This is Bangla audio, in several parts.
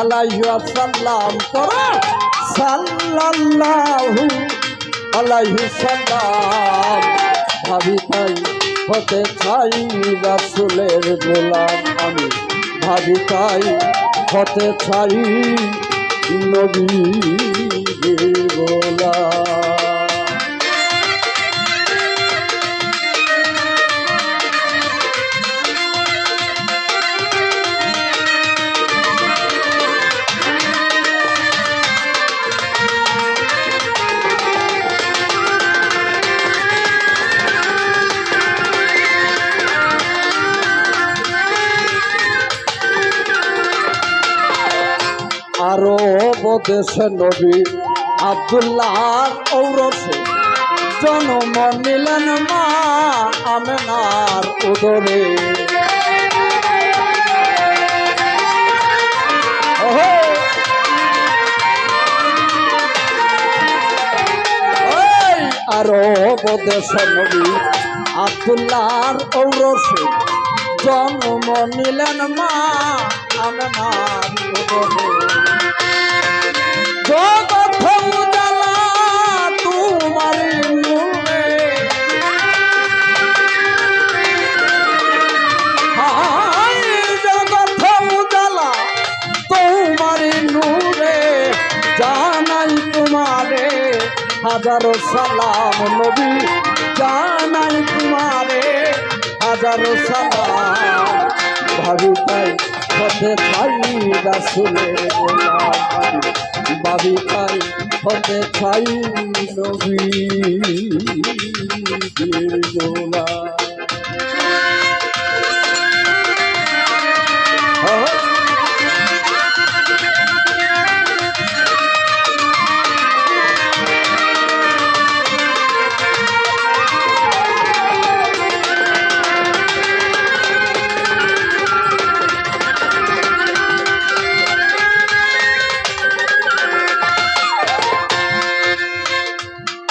আলাইহি ওয়াসাল্লাম করো। সাল্লাল্লাহু আলাইহি সাল্লাম ভাবি তাই হতে চাই রাসুলের গোলাম আমি। ভাবি তাই হতে চাই নবীর গোলাম। বদেশে নবী আব্দুল্লাহ ঔরসে। জন্ম নিলেন মা আমেনার উদরে। ওহো! ওই আরও বদেশে নবী আব্দুল্লাহর ঔরসে। জন্ম নিলেন মা আমেনার হাজারো সালাম নবী জানাই তোমারে, হাজারো সালাম। ভাবি তাই হতে চাই রাসুলের ভাবি তাই হতে চাই নবী। গোলাম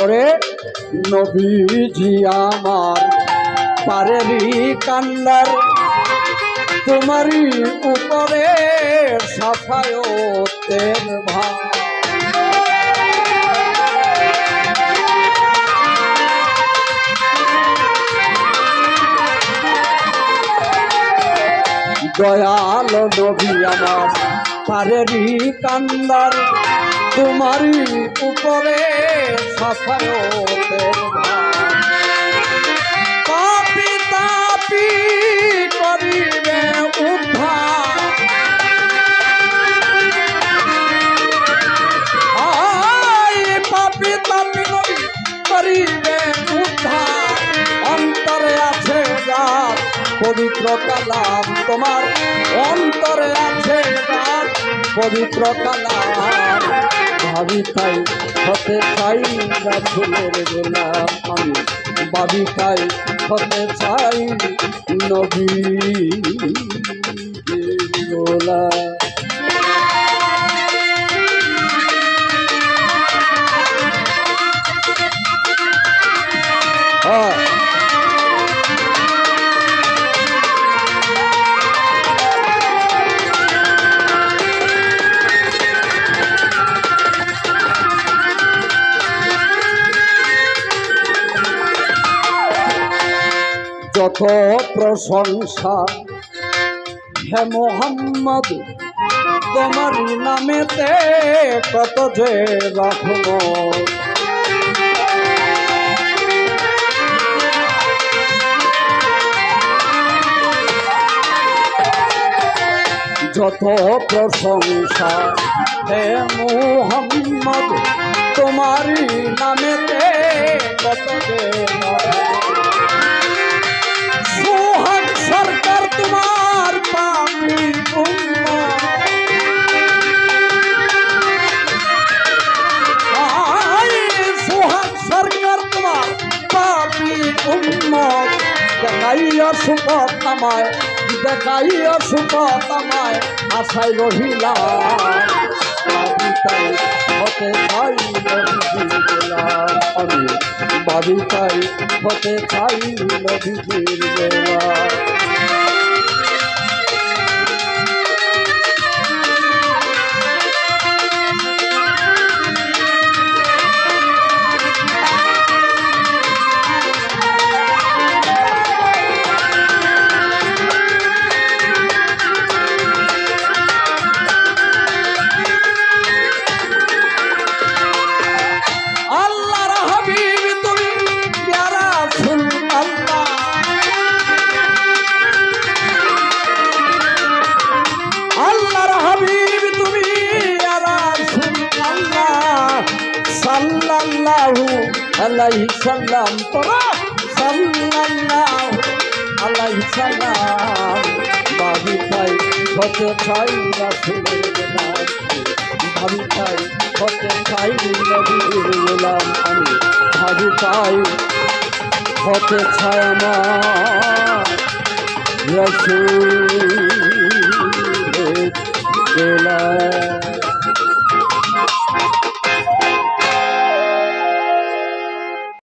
করে? নবীজি আমার পারেরই কান্দার তোমারই উপরে সাফায়তের ভাব দয়াল নবী আমার। পারেরই কান্দার তোমারই উপরে সাফায়তের পাপি তাপি করিবে উদ্ধার। করিবে পবিত্র কালাম তোমার অন্তরে আছে তার পবিত্র কালাম। ভাবি তাই হতে চাই রাসুলের গোলাম। আমি ভাবি তাই হতে চাই নবী গোলাম। যত প্রশংসা। হে মোহাম্মদ তোমার নামেতে কত যে রহমত। যত প্রশংসা হে মোহাম্মদ দেখাইয়া সুপথ আমায় দেখাইয়া সুপথ আমায় আশাই রহিলা হতে খাই আমি বাবিতাই হতে চাই নবীজির গোলাম আলাইহি সাল্লাম তোরা সাল্লাল্লাহু আলাইহি সাল্লাম ভাবি তাই হতে চাই রাসূলের গোলাম ভাবি তাই হতে চাই নবীর গোলাম আমি ভাবি তাই হতে চাই আমার। রসুলের গোলাম